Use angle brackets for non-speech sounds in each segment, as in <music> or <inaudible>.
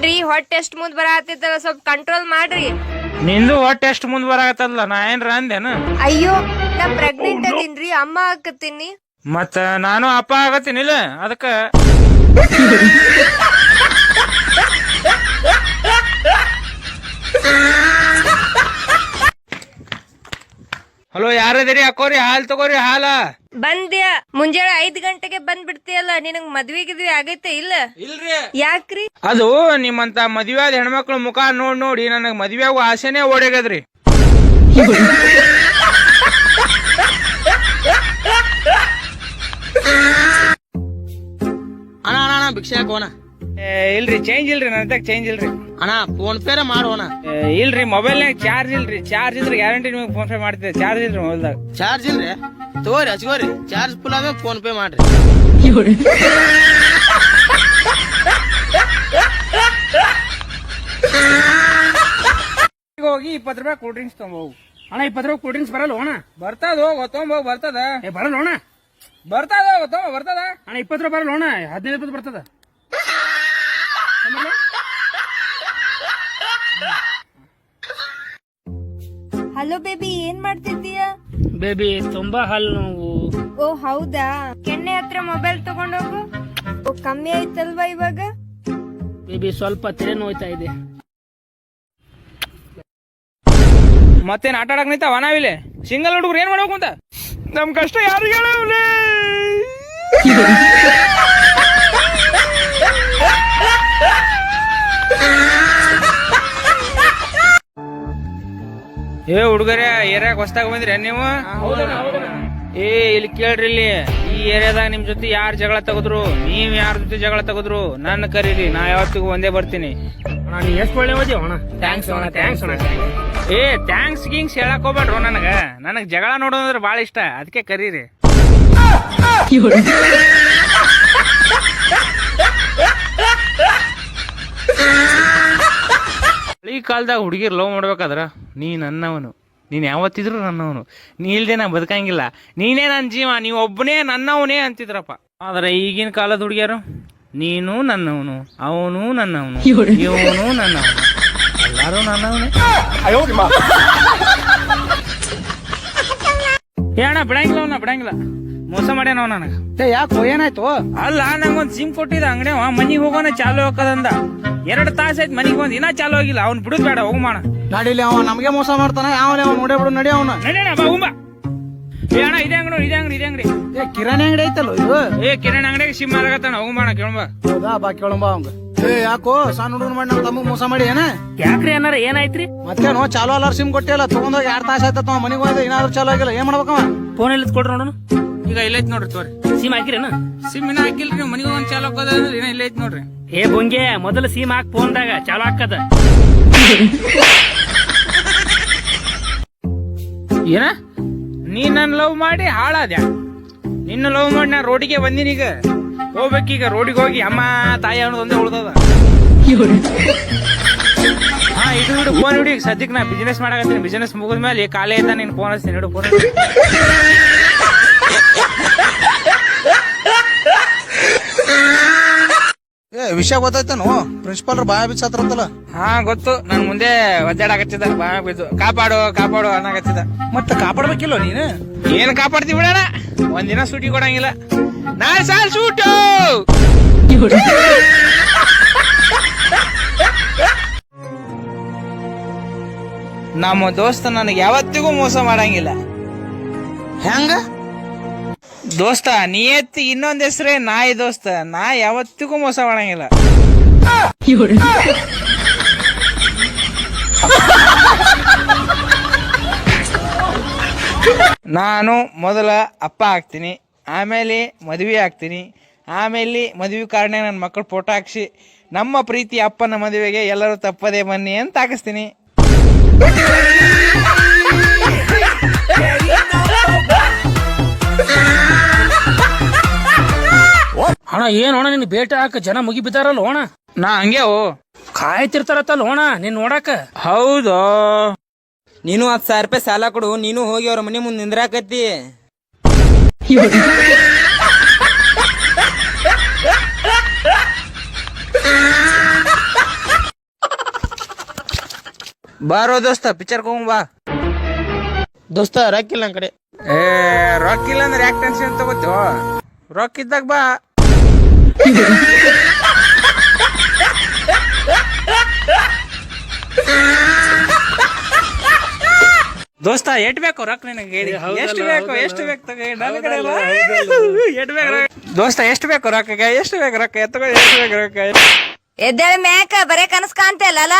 ಏನ್ರಿ ಹೊಟ್ಟೆ ಎಷ್ಟ್ ಮುಂದ್ ಬರತ್ತೈತಲ್ಲ ಸ್ವಲ್ಪ ಕಂಟ್ರೋಲ್ ಮಾಡ್ರಿ. ನಿಂದು ಹೊಟ್ಟೆ ಎಷ್ಟು ಮುಂದ್ ಬರಾಕತ್ತಲ್ಲ ನಾ ಏನ್ರ ಅಂದೇನು? ಅಯ್ಯೋ ನಾ ಪ್ರೆಗ್ನೆಂಟ್ ಅದೀನ್ರಿ ಅಮ್ಮ ಹಾಕತ್ತೀನಿ ಮತ್ತ ನಾನು ಅಪ್ಪ ಆಗತ್ತೀನಿಲ್ಲ ಅದಕ್ಕ ಹಲೋ ಯಾರದಿರಿ? ಅಕ್ಕೋರಿ ಹಾಲ್ ತಗೋರಿ ಹಾಲ. ಬಂದ್ಯ? ಮುಂಜಾನೆ ಐದ್ ಗಂಟೆಗೆ ಬಂದ್ ಬಿಡ್ತೀಯಲ್ಲ ನಿನಗ್ ಮದ್ವಿ ಗಿದ್ವಿ ಆಗೈತೆ ಇಲ್ಲ? ಇಲ್ರಿ. ಯಾಕ್ರಿ? ಅದು ನಿಮ್ಮಂತ ಮದ್ವೆ ಆದ ಹೆಣ್ಮಕ್ಳ ಮುಖ ನೋಡ್ ನೋಡಿ ನನಗ್ ಮದ್ವೆ ಆಗೋ ಆಸೆನೇ ಓಡಾಗದ್ರಿ ಅಣ್ಣ ಅಣ್ಣ ಅಣ್ಣ ಭಿಕ್ಷೆ ಹಾಕೋಣ ಏ, ಇಲ್ರಿ ಚೇಂಜ್ ಇಲ್ರಿ ನನ್ನ ಚೇಂಜ್ ಇಲ್ರಿ. ಅಣ್ಣ ಫೋನ್ ಪೇರೆ ಮಾಡೋಣ ಇಲ್ರಿ ಮೊಬೈಲ್ ಮೊಬೈಲ್ನಾಗ ಚಾರ್ಜ್ ಇಲ್ರಿ. ಚಾರ್ಜ್ ಇದ್ರೆ ಗ್ಯಾರಂಟಿ ನಿಮಗೆ ಫೋನ್ ಪೇ ಮಾಡ್ತೀವಿ ಚಾರ್ಜ್ ಇಲ್ರಿ ಮೊಬೈಲ್ದಾಗ ಚಾರ್ಜ್ ಇಲ್ರಿ? ತಗೋರಿ ಹಚ್ಕೋರಿ ಚಾರ್ಜ್ ಫುಲ್ ಆದ ಫೋನ್ ಪೇ ಮಾಡ್ರಿ. ಹೋಗಿ ಇಪ್ಪತ್ತು ರೂಪಾಯಿ ಕೂಲ್ ಡ್ರಿಂಕ್ಸ್ ತಗೊಂಬೋಗು ಅಣ್ಣ ಇಪ್ಪತ್ತು ರೂಪಾಯಿ ಕೂಲ್ ಡ್ರಿಂಕ್ಸ್ ಬರಲ್ಲ ಅಣ್ಣ? ಬರ್ತದ ಹೋಗ್ ತೊಗೊಂಬೋಗ್ ಬರ್ತದ? ಏ ಬರಲ್ಲ ಅಣ್ಣ? ಬರ್ತದ ಗೊತ್ತೊಂಬ ಬರ್ತದ? ಅಣ್ಣ ಇಪ್ಪತ್ತು ರೂಪಾಯಿ ಬರಲ್ಲ ಅಣ್ಣ? ಹದಿನೈದು ರೂಪಾಯಿ ಬರ್ತದ. ಹಲೋ ಬೇಬಿ ಏನ್ ಮಾಡ್ತಿದ್ದೀಯ? ಬೇಬಿ ತುಂಬಾ ಹಾಲು ನೋವು. ಓ ಹೌದಾ? ಕೆನ್ನೆ ಹತ್ರ ಮೊಬೈಲ್ ತಗೊಂಡೋಗು. ಓ ಕಮ್ಮಿ ಆಯ್ತಲ್ವಾ ಇವಾಗ? ಬೇಬಿ ಸ್ವಲ್ಪ ತಲೆ ನೋಯ್ತಾ ಇದೆ. ಮತ್ತೇನ್ ಆಟ ಆಡಕ್ ನಿಂತಾವ ನಾವಿಲ್ಲಿ? ಸಿಂಗಲ್ ಹುಡುಗರು ಏನ್ ಮಾಡ್ಬೇಕು ಅಂತ? ನಮ್ ಕಷ್ಟ ಯಾರು ಹೇಳವ್ಲೆ ಏ ಹುಡುಗರೇ ಏರಿಯಾಗ ಹೊಸ್ದಾಗ ಬಂದ್ರಿ ನೀವು? ಏ ಇಲ್ಲಿ ಕೇಳ್ರಿ ಇಲ್ಲಿ. ಈ ಏರಿಯಾದಾಗ ನಿಮ್ ಜೊತೆ ಯಾರ್ ಜಗಳ ತಗದ್ರು? ನೀವ್ ಯಾರ ಜೊತೆ ಜಗಳ ತಗದ್ರು? ನನ್ನ ಕರೀರಿ ನಾ ಯಾವತ್ತಿಗೂ ಒಂದೇ ಬರ್ತೀನಿ. ಅಣ್ಣ ನೀ ಎಷ್ಟು ಒಳ್ಳೆ ಓದಿ ಅಣ್ಣ? ಥ್ಯಾಂಕ್ಸ್ ಅಣ್ಣ ಥ್ಯಾಂಕ್ಸ್ ಅಣ್ಣ. ಏ ಥ್ಯಾಂಕ್ಸ್ ಗಿಂಗ್ಸ್ ಹೇಳಕ್ ಹೋಗ್ಬೇಡ್ರು ನನಗ. ನನಗ್ ಜಗಳ ನೋಡೋದಂದ್ರೆ ಬಾಳ ಇಷ್ಟ. ಅದಕ್ಕೆ ಕರೀರಿ. <laughs> ಈ ಕಾಲದಾಗ ಹುಡುಗಿರು ಲವ್ ಮಾಡ್ಬೇಕಾದ್ರ, ನೀ ನನ್ನವನು, ನೀನ್ ಯಾವತ್ತಿದ್ರು ನನ್ನವನು, ನೀ ಇಲ್ಲದೆ ನಾ ಬದುಕಂಗಿಲ್ಲ, ನೀನೇ ನನ್ನ ಜೀವ, ನೀ ಒಬ್ಬನೇ ನನ್ನವನೇ ಅಂತಿದ್ರಪ್ಪ. ಆದರೆ ಈಗಿನ ಕಾಲದ ಹುಡುಗಿಯರು, ನೀನು ನನ್ನವನು, ಅವನು ನನ್ನವನು, ಇವನು ನನ್ನವನು, ಎಲ್ಲರೂ ನನ್ನವನೇ. ಏ ಬಿಡಂಗಿಲ್ಲ ಅವನ, ಬಿಡಂಗಿಲ್ಲ. ಮೋಸ ಮಾಡ್ಯಾನ ಅವ ನನಗ. ಯಾಕೋ ಏನಾಯ್ತು? ಅಲ್ಲ ನಂಗೊಂದ್ ಸಿಮ್ ಕೊಟ್ಟಿದ್ದ ಅಂಗಡಿ ಮನಿಗ್ ಹೋಗೋಣ ಚಾಲು ಹಾಕದಂದ. ಎರಡ್ ತಾಸ ಆಯ್ತು ಮನಿಗ್ ಬಂದ್ ಇನ್ನ ಚಾಲು ಆಗಿಲ್ಲ ಅವ್ನ್ ಬಿಡುದ್ ಬೇಡ ಹೋಗಮಾಣ. ನಡಿಲಿ ಅವ ನಮಗೆ ಮೋಸ ಮಾಡ್ತಾನ ಯಾವ ಅವ ನೋಡೇ ಬಿಡು ನಡಿ ಅವನ. ನಡೀಣ ಬಾ ಹೋಗ್ಬಾ. ಏ ಅಣ್ಣ ಇದೇ ಅಂಗಡಿ ಇದೇ ಅಂಗಡಿ ಇದೇ ಅಂಗಡಿ. ಏ ಕಿರಾಣಿ ಅಂಗಡಿ ಐತಲ್ಲ ಇದು? ಏ ಕಿರಣ್ ಅಂಗಡಿಗೆ ಸಿಮ್ ಮಾರಾಗತ್ತಾನ ಹೋಗಮಾಣ ಕೇಳಂಬ ಹೌದಾ ಬಾ ಕೇಳಂಬ ಅವಂಗ ಏ ಯಾಕೋ ಸಣ್ಣ ಹುಡುಗನ್ ಮಾಡಿ ನಮ್ಮ ತಮ್ಮ ಮೋಸ ಮಾಡಿ ಏನ? ಯಾಕ್ರಿ ಏನಾರ ಏನಾಯ್ತ್ರಿ? ಮತ್ತೇನೋ ಚಾಲು ಅಲ್ಲಾರ ಸಿಮ್ ಕೊಟ್ಟಿಲ್ಲ ತಗೊಂಡೋಗಿ ಎರಡ್ ತಾಸ ಆಯ್ತವ ಮನಿಗೆ ಹೋದ ಏನಾದ್ರು ಚಾಲು ಆಗಿಲ್ಲ ಏನ್ ಮಾಡ್ಬೇಕವ? ಫೋನ್ ಎಲ್ಲಿ ಕೊಡ್ರಿ ನೋಡೋಣ? ಈಗ ಇಲ್ಲೈತ್ ನೋಡ್ರಿ ತೋರಿ. ಸಿಮ್ ಹಾಕಿರೇನ? ಸಿಮ್ ಇನ್ನ ಹಾಕಿಲ್ರಿ ನೀವು ಮನಿಗೆ ಒಂದ್ ಚಾಲು ಹಾಕೋದ ಇನ್ನ ಇಲ್ಲೈತ್ ನೋಡ್ರಿ. ಏ ಬೊಂಗೆ ಮೊದಲು ಸಿಮ್ ಹಾಕ್ ಫೋನ್ದಾಗ ಚಾಲು ಹಾಕದ. ಏನ? ನೀ ನನ್ ಲವ್ ಮಾಡಿ ಹಾಳಾದ್ಯಾ? ನಿನ್ನ ಲವ್ ಮಾಡಿ ನಾ ರೋಡಿಗೆ ಬಂದಿನಿ ಈಗ. ಹೋಗ್ಬೇಕೀಗ ರೋಡಿಗೆ ಹೋಗಿ ಅಮ್ಮ ತಾಯಿ ಅನ್ನೋದು ಒಂದೇ ಉಳ್ದದ. ಹಾ ಇದು ಇಡು ಫೋನ್ ಹಿಡಿ ಸದ್ಯಕ್ಕೆ ನಾ ಬಿಸ್ನೆಸ್ ಮಾಡಕತ್ತೀನಿ. ಬಿಸ್ನೆಸ್ ಮುಗಿದ್ಮೇಲೆ ಕಾಲೇ ಇದ್ದ ನೀನ್ ಫೋನ್ ಹಚ್ತೀನಿ. ಹಿಡು ಫೋನ್ ಏ ವಿಷಯ ಗೊತ್ತಾಯ್ತಾನು? ಪ್ರಿನ್ಸಿಪಾಲ್ ಬಾಯ ಬಿಚ್ಚತ್ರತ್ತಲ್ಲ ಹಾ ಗೊತ್ತು. ನನ್ ಮುಂದೆ ಒದ್ದಾಡಕತ್ತಿದ ಬಾಯ ಬಿದ್ದು. ಕಾಪಾಡು ಕಾಪಾಡು ಅನ್ನಕತ್ತಿದ ಮತ್ತೆ ಕಾಪಾಡ್ಬೇಕಿಲ್ಲ ನೀನು? ಏನ್ ಕಾಪಾಡ್ತಿ ಬಿಡಣ? ಒಂದಿನ ಸೂಟಿ ಕೊಡಂಗಿಲ್ಲ. ನಾಳೆ ಸಾಲ್ ಸೂಟು! ನಮ್ಮ ದೋಸ್ತ ನನಗೆ ಯಾವತ್ತಿಗೂ ಮೋಸ ಮಾಡಂಗಿಲ್ಲ. ಹೆಂಗ? ದೋಸ್ತ ನಿಯತ್ತಿ ಇನ್ನೊಂದ್ ಹೆಸ್ರೇ ನಾಯಿ ದೋಸ್ತ. ನಾ ಯಾವತ್ತಿಗೂ ಮೋಸ ಮಾಡಂಗಿಲ್ಲ. ನಾನು ಮೊದಲ ಅಪ್ಪ ಆಗ್ತೀನಿ, ಆಮೇಲೆ ಮದುವೆ ಆಗ್ತೀನಿ, ಆಮೇಲೆ ಮದುವೆ ಕಾರಣ ನನ್ನ ಮಕ್ಕಳು ಫೋಟೋ ಹಾಕ್ಸಿ, ನಮ್ಮ ಪ್ರೀತಿ ಅಪ್ಪನ ಮದುವೆಗೆ ಎಲ್ಲರೂ ತಪ್ಪದೇ ಬನ್ನಿ ಅಂತ ಹಾಕಿಸ್ತೀನಿ. <laughs> ಅಣ್ಣ ಏನ್ ಅಣ್ಣ ನಿನ್ ಬೇಟೆ ಹಾಕ ಜನ ಮುಗಿ ಬಿದ್ದಾರಲ್ಲ ಅಣ್ಣ? ನಾ ಹಂಗೆ ಓ. ಕಾಯ್ತಿರ್ತಾರತ್ತಲ್ಲ ಅಣ್ಣ ನಿನ್ ನೋಡಾಕ? ಹೌದು. ನೀನು ಹತ್ತು ಸಾವಿರ ರೂಪಾಯಿ ಸಾಲ ಕೊಡು ನೀನು ಹೋಗಿ ಅವ್ರ ಮನೆ ಮುಂದೆ ನಿಂದ್ರಾಕತ್ತಿ. ಬಾರೋ ದೋಸ್ತ ಪಿಕ್ಚರ್ ಹೋಗ್ ಬಾ. ದೋಸ್ತ ರೊಕ್ಕಿಲ್ಲ ನನ್ ಕಡೆ. ಏ ರೊಕ್ಕ ಇಲ್ಲ ಅಂದ್ರೆ ಯಾಕೆ ಟೆನ್ಷನ್ ತಗೋತೀವ? ರೊಕ್ಕ ಇದ್ದಾಗ ಬಾ. ದೋಸ್ತ ಎಟ್ ಬೇಕು ರೊಕ್ಕ ನಿನಗೆ? ಹೇಳಿ ಎಷ್ಟು ಬೇಕು ಎಷ್ಟು ಬೇಕು ತಗೋ ನನ್ನ ಕಡೆ ಇಲ್ಲ. ಎಷ್ಟ್ ಬೇಕು ರೊಕ್ಕ? ದೋಸ್ತ ಎಷ್ಟು ಬೇಕು ರೊಕ್ಕ ಎಷ್ಟು ಬೇಕು ರೊಕ್ಕ ಎತ್ತಗೋ ಎಷ್ಟು ಬೇಕು ರೊಕ್ಕ ಎದ್ದೇಳ ಮ್ಯಾಕ ಬರೇ ಕನಸ್ ಕಾಣ್ತೇಲಲ್ಲ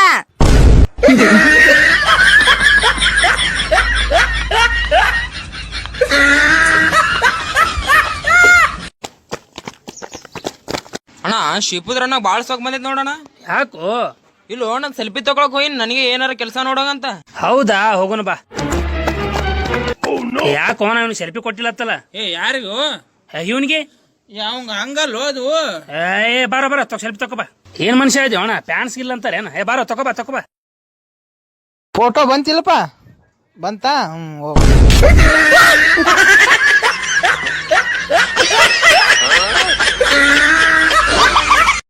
ಅಣ್ಣ ಶಿಪುದ್ರಣ್ಣ ಬಾಳ್ ಸೊಕ್ ಬಂದಿದ್ ನೋಡಣ ಯಾಕೋ? ಇಲ್ಲ ನನ್ ಸೆಲ್ಫಿ ತಗೊಳಕ್ ಹೋಗಿ ನನಗೆ ಏನಾರ ಕೆಲಸ ನೋಡೋಣಂತ ಹೌದಾ? ಹೋಗೋಣ ಬಾ. ಯಾಕೋ ನಾನು ಸೆಲ್ಫಿ ಕೊಟ್ಟಿಲ್ಲತ್ತಲ್ಲ? ಏ ಯಾರಿಗೂ? ಇವನಿಗೆ? ಯಾವಂಗ ಹಂಗಲ್ಲೋ ಅದು ಏ ಬಾರ ಬಾರ ತಗೋ ಸೆಲ್ಫಿ ತಗೋಬಾ ಏನ್ ಮನುಷ್ಯ ಇದೆಯೋ ಅಣ್ಣ? ಪ್ಯಾನ್ಸ್ ಇಲ್ಲ ಅಂತಾರೆ ಏನ ಏ ಬಾರೋ ತಗೋಬಾ ತಗೋಬಾ ಫೋಟೋ ಬಂತಿಲ್ಲಪ್ಪ? ಬಂತಾ? ಹ್ಞೂ